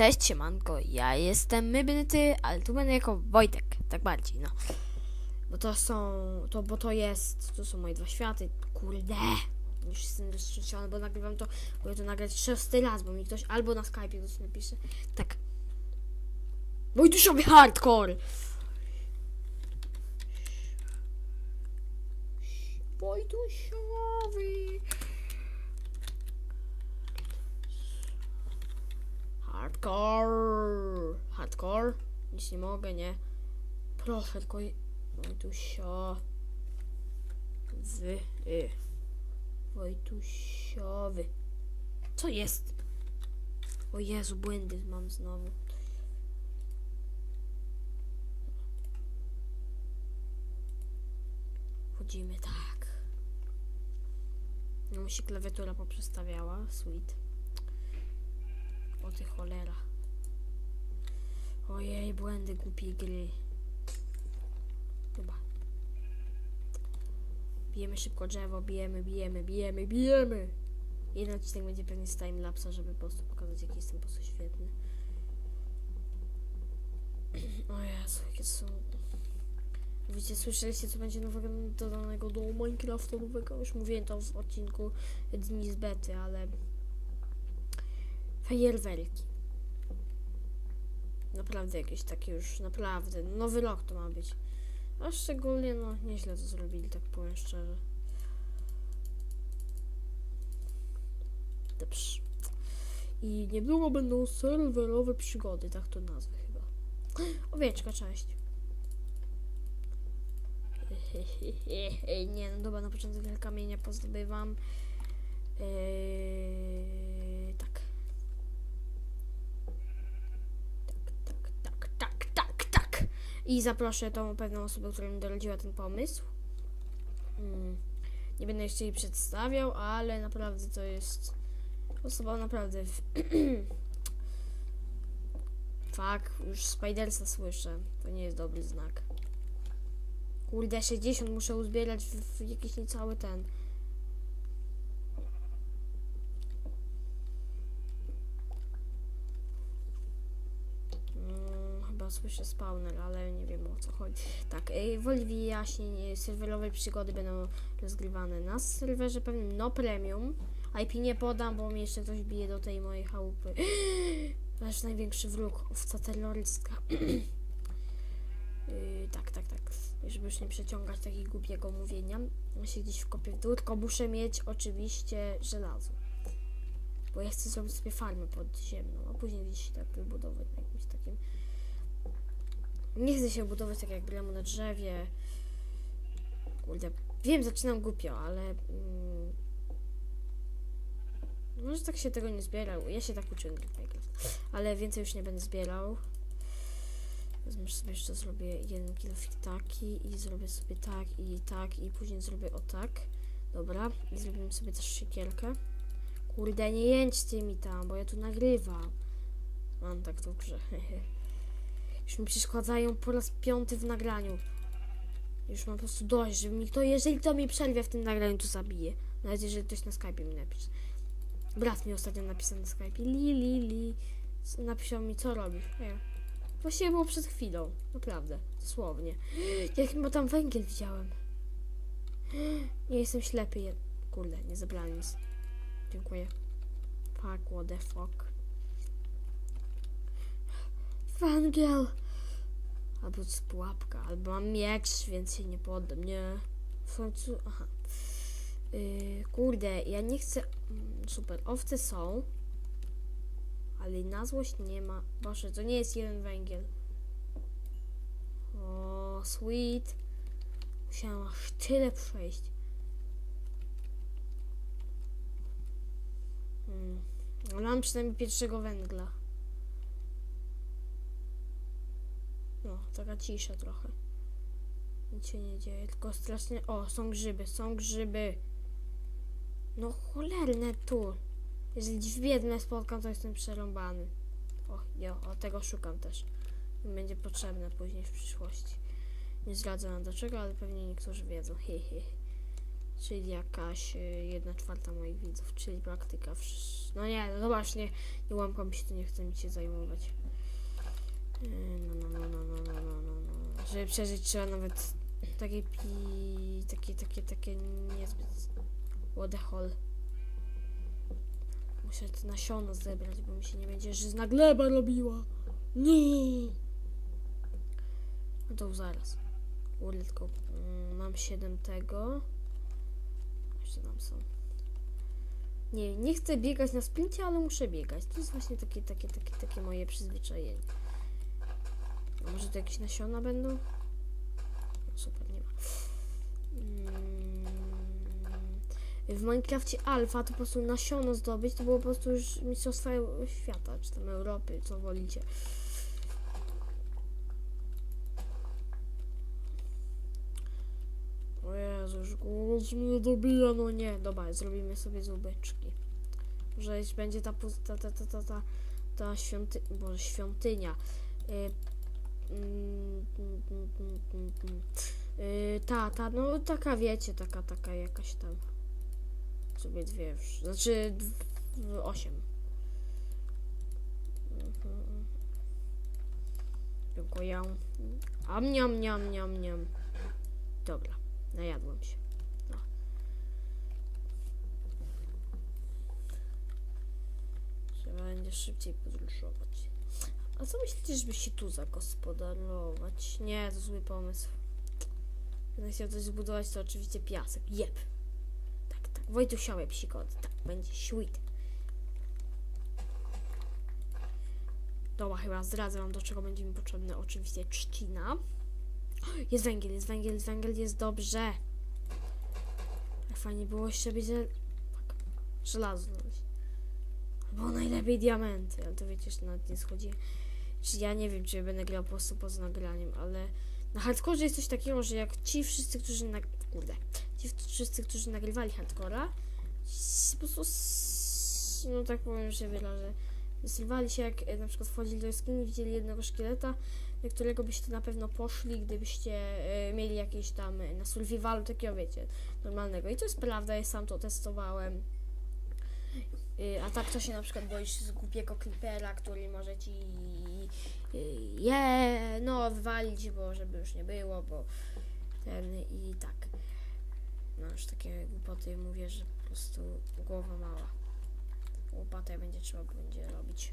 cześć, siemanko, ja jestem Mybnyty, ale tu będę jako Wojtek, tak bardziej, no. Bo to są, to, bo to jest, to są moje dwa światy, kurde. Już jestem roztrzęsiony, bo nagrywam to, bo to nagrać szósty raz, bo mi ktoś albo na Skype ktoś napisze, tak. Wojtuszowy hardcore! Wojtusiowy! Hardcore! Hardcore? Nic nie mogę, nie? Proszę, tylko... Wojtusio... Wy... Y. Wojtusiowy. Co jest? O Jezu, błędy mam znowu. Wchodzimy tak. No mi się klawiatura poprzestawiała. Sweet. O ty cholera. Ojej, błędy głupiej gry. Chyba. Bijemy szybko drzewo, bijemy, bijemy, bijemy, bijemy. Jeden odcinek będzie pewnie z timelapsa, żeby po prostu pokazać, jaki jestem po prostu świetny. O Jezu, jakie są... Wiecie, słyszeliście, co będzie nowego dodanego do Minecrafta nowego? Już mówiłem to w odcinku Dni z Bety, ale... Fajerwerki. Naprawdę jakieś takie już, naprawdę. Nowy rok to ma być. A szczególnie, no, nieźle to zrobili, tak powiem szczerze. Dobrze. I niedługo będą serwerowe przygody, tak to nazwę chyba. Owieczka, cześć. Nie, no dobra, na początek kamienia pozdobywam. Eee, tak. Tak, tak, tak, tak, tak. I zaproszę tą pewną osobę, która mi dorodziła ten pomysł. Mm. Nie będę jeszcze jej przedstawiał, ale naprawdę to jest osoba naprawdę. Fak, już Spidersa słyszę. To nie jest dobry znak. Kurde, 60 muszę uzbierać w, w jakiś niecały ten. Słyszę spawner, ale nie wiem o co chodzi. Tak, y, woli wyjaśnień, y, serwerowe przygody będą rozgrywane na serwerze pewnym no premium. IP nie podam, bo mi jeszcze ktoś bije do tej mojej chałupy. Nasz największy wróg, owca terrorystka. Yy, tak, tak, tak. Żeby już nie przeciągać takiego głupiego mówienia. Ja się gdzieś wkopię w dół, tylko muszę mieć oczywiście żelazo. Bo ja chcę zrobić sobie farmę podziemną, a później gdzieś tak wybudować na jakimś takim... Nie chcę się budować tak jak gramy na drzewie. Kurde, wiem, zaczynam głupio, ale... Mm, może tak się tego nie zbierał. Ja się tak uczyłem. Ale więcej już nie będę zbierał. Wezmę sobie jeszcze zrobię jeden kilofik taki i zrobię sobie tak i tak i później zrobię o tak. Dobra. I zrobimy sobie też siekierkę. Kurde, nie jęczcie mi tam, bo ja tu nagrywam. Mam tak dobrze. Już mi przeszkadzają po raz piąty w nagraniu. Już mam po prostu dość, żeby mi kto, jeżeli kto mi przerwie w tym nagraniu, to zabije. Nawet jeżeli ktoś na Skype mi napisze. Brat mi ostatnio napisał na Skype. Li, li, li. Napisał mi, co robisz. Ja. Właściwie było przed chwilą. Naprawdę. Dosłownie. Jak chyba tam węgiel widziałem. Nie jestem ślepy. Kurde, nie zabrałem nic. Dziękuję. Fuck, what the fuck. Węgiel! Albo jest pułapka, albo mam miecz, więc się nie poddam, nie? W końcu, aha. Yy, kurde, ja nie chcę... Mm, Super, owce są. Ale na złość nie ma. Boże, to nie jest jeden węgiel. O, sweet. Musiałam aż tyle przejść. Hmm. Ale mam przynajmniej pierwszego węgla. No, taka cisza trochę. Nic się nie dzieje, tylko strasznie... O, są grzyby, są grzyby. No cholerne tu. Jeżeli biedne spotkam, to jestem przerąbany. O, jo, o tego szukam też. Będzie potrzebne później w przyszłości. Nie zdradzę wam do czego, ale pewnie niektórzy wiedzą. He, he. czyli jakaś y, jedna czwarta moich widzów, czyli praktyka. No nie, no zobacz, nie, łamkam się, to nie chcę mi się zajmować. Yy, Żeby przeżyć trzeba nawet takie pi... takie, takie, takie niezbyt... What the hell. Muszę te nasiona zebrać, bo mi się nie będzie żyzna gleba robiła. Nie. No to zaraz. Kurde, tylko mm, mam 7 tego. Jeszcze tam są. Nie, nie chcę biegać na sprincie, ale muszę biegać. To jest właśnie takie, takie, takie, takie moje przyzwyczajenie. A może to jakieś nasiona będą? No, super, nie ma. Mm, W Minecrafcie Alpha to po prostu nasiono zdobyć, to było po prostu już mistrzostwa świata, czy tam Europy, co wolicie. O Jezu, już głos mnie dobija, no nie. Dobra, zrobimy sobie zubeczki. Może będzie ta pusta, ta, ta, ta, ta, ta świąty, boże, świątynia. Y, Yy, ta, ta, no taka wiecie, taka, taka jakaś tam. Sobie dwie już. Znaczy osiem. Mhm. Tylko ja. Am niam niam niam niam. Dobra, najadłem się. No. Trzeba będzie szybciej podróżować. A co myślicie, żeby się tu zagospodarować? Nie, to zły pomysł. Będę chciał coś zbudować, to oczywiście piasek. Jep. Tak, tak. Wojtusiowe przygody. Tak, będzie sweet. Dobra, chyba zdradzę wam, do czego będzie mi potrzebne. Oczywiście trzcina. Jest węgiel, jest węgiel, jest węgiel, jest dobrze. Jak fajnie było jeszcze będzie... Fuck. Żelazo znaleźć. Albo najlepiej diamenty, ale to wiecie, że nawet nie schodzi. Czy ja nie wiem, czy będę grał po prostu poza nagraniem, ale na hardcore jest coś takiego, że jak ci wszyscy, którzy nag... kurde, ci wszyscy, którzy nagrywali hardcora, po prostu no tak powiem, że wyrażę, zrywali się jak e, na przykład wchodzili do jaskini, widzieli jednego szkieleta, do którego byście na pewno poszli, gdybyście e, mieli jakieś tam e, na survivalu takiego, wiecie, normalnego. I to jest prawda, ja sam to testowałem. Y, A tak to się na przykład boisz z głupiego creepera, który może ci y, je, no wywalić, bo żeby już nie było, bo ten i tak. No już takie głupoty mówię, że po prostu głowa mała. Łopatę będzie trzeba będzie robić.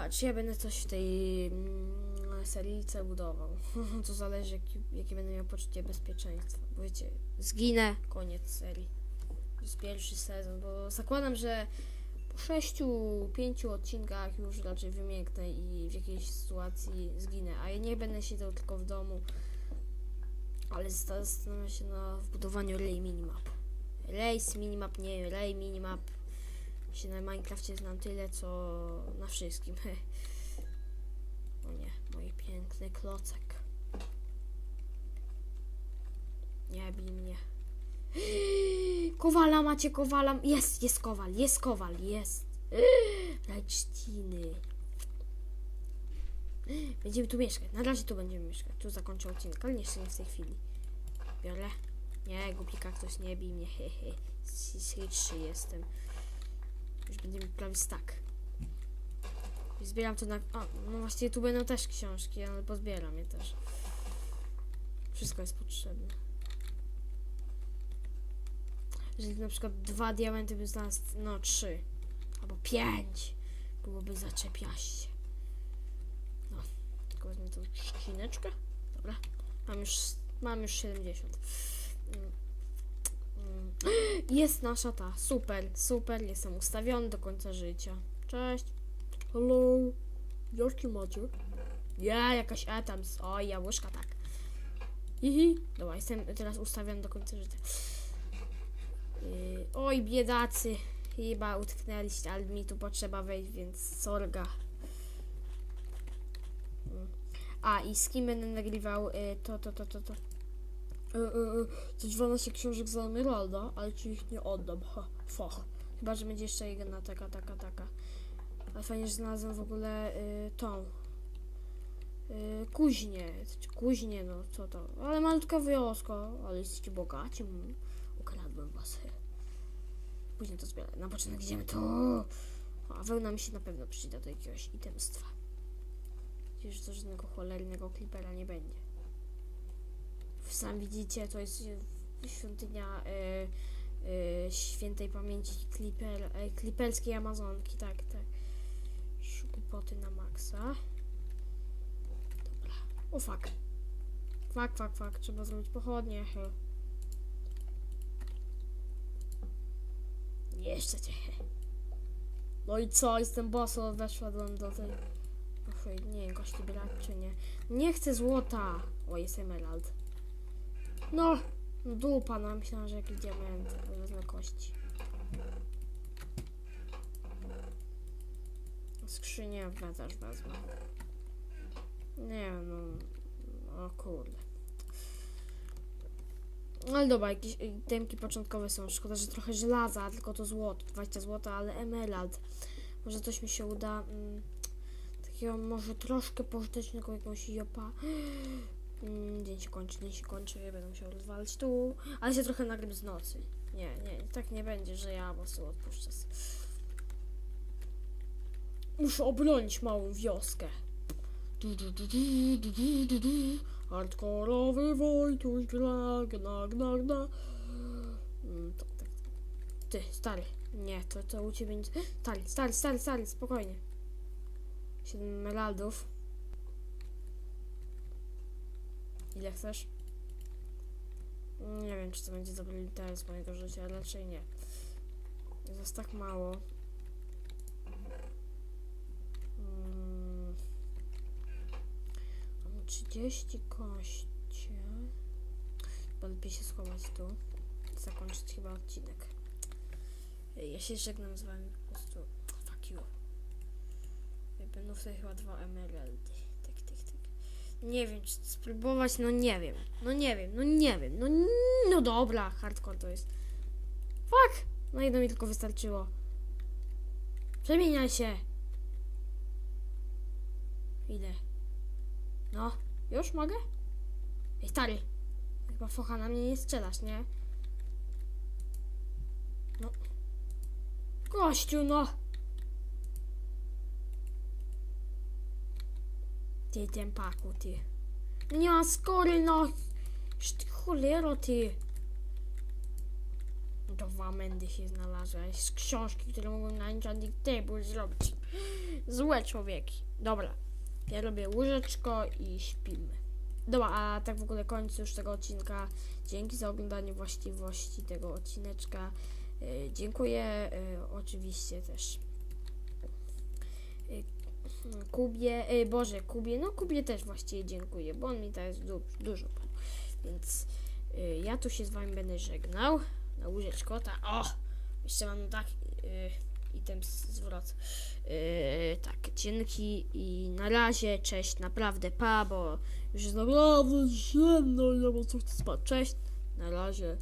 A czy ja będę coś w tej mm, seryjce budował? To zależy, jaki, jakie będę miał poczucie bezpieczeństwa. Bo wiecie, zginę, koniec serii. Jest pierwszy sezon, bo zakładam, że po sześciu, pięciu odcinkach już raczej wymięknę i w jakiejś sytuacji zginę. A ja nie będę siedział tylko w domu, ale zasta- zastanawiam się na wbudowaniu Ray Minimap. Race Minimap, nie Ray Minimap. Się na Minecrafcie znam tyle, co na wszystkim. O nie, mój piękny klocek. Nie bij mnie. Kowala macie, kowala. Jest, jest kowal, jest kowal, jest. Raczciny. Będziemy tu mieszkać. Na razie tu będziemy mieszkać. Tu zakończę odcinek, ale jeszcze nie w tej chwili. Biorę. Nie, głupi kaktus, nie bij mnie, hehe. Śliczszy jestem. Już będziemy prawie tak. I zbieram to na... A, no właściwie tu będą też książki, ale pozbieram je też. Wszystko jest potrzebne. Jeżeli na przykład dwa diamenty by znalazł, no trzy, albo pięć, byłoby zaczepiaście. No, tylko wezmę tą trzcineczkę. Dobra, mam już, mam już 70. Mm. Mm. Jest nasza ta, super, super, jestem ustawiony do końca życia. Cześć. Hello. Jaki macie? Ja, jakaś Adams. O, jabłuszka, tak. Hihi. Dobra, jestem teraz ustawiony do końca życia. Yy, oj, biedacy. Chyba utknęliście, ale mi tu potrzeba wejść, więc sorga. A, i z kim będę nagrywał yy, to, to, to, to, to. E, e, to 12 książek za Emeralda, ale ci ich nie oddam. Ha, foch. Chyba, że będzie jeszcze jedna taka, taka, taka. Ale fajnie, że znalazłem w ogóle y, tą. Yy, kuźnie, kuźnie, no co to, ale malutka wioska, ale jesteście bogaci, mm. Ukradłem was. Później to zbierę, na początek idziemy tu, a wełna mi się na pewno przyda do jakiegoś itemstwa. Przecież to żadnego cholernego klipera nie będzie. Sam widzicie, to jest y, świątynia y, y, świętej pamięci kliper, y, kliperskiej Amazonki, tak, tak. Głupoty na maksa. Dobra. O fuck. Fuck, fuck, fuck. Trzeba zrobić pochodnie. Jeszcze cię. No i co? Jestem boso, weszłam do tej... Oj, nie wiem, kości brać czy nie. Nie chcę złota. O, jest emerald. No, no dupa, no myślałam, że jakiś diament. ale Wezmę kości. Skrzynię też wezmę. Nie no, o kurde. No Ale dobra, jakieś temki początkowe są. Szkoda, że trochę żelaza, tylko to złoto, 20 złota, ale emerald. Może coś mi się uda. Mm, takiego może troszkę pożytecznego jakiegoś jopa. Mm, dzień się kończy, dzień się kończy, będę musiał rozwalać tu. Ale się trochę nagram z nocy. Nie, nie, tak nie będzie, że ja po prostu odpuszczę. Muszę obronić małą wioskę. Du, du, du, du, du, du, du. Hardkorowy Wojtuś gra, gna, gna, gna. Mm, tak, tak. Ty, stary. Nie, to, to u ciebie nic. Stary, stary, stary, stary, spokojnie. Siedem emeraldów. Ile chcesz? Nie wiem, czy to będzie dobry interes mojego życia, raczej nie. Jest tak mało. 40 kości. Chyba lepiej się schować tu. Zakończyć chyba odcinek. Ja się żegnam z wami po prostu. Fuck you. Będą wtedy chyba dwa emeraldy. Tak, tak, tak. Nie wiem, czy spróbować, no nie wiem. No nie wiem, no nie wiem. No, no dobra, hardcore to jest. Fuck! No jedno mi tylko wystarczyło. Przemieniaj się! Idę. No już mogę? Ej, stary. Chyba focha na mnie nie strzelasz, nie? No. Gościu, no! Ty, tempaku, ty. Nie ma skóry, no! Cholero, ty! Dwa mędy się znalazły z książki, które mogłem na enchanting table zrobić. Złe człowieki. Dobra. Ja robię łóżeczko i śpimy. Dobra, a tak w ogóle koniec już tego odcinka. Dzięki za oglądanie właściwości tego odcineczka. Yy, dziękuję yy, oczywiście też yy, Kubie, yy, Boże, Kubie, no Kubie też właściwie dziękuję, bo on mi teraz du dużo pomógł. Więc yy, ja tu się z wami będę żegnał. Na łóżeczko, ta, o! Jeszcze mam tak yy, i ten zwrot. Yy, tak, dzięki i na razie, cześć, naprawdę, pa, bo już jest naprawdę ciemno, ja po co chcę spać. Cześć, na razie.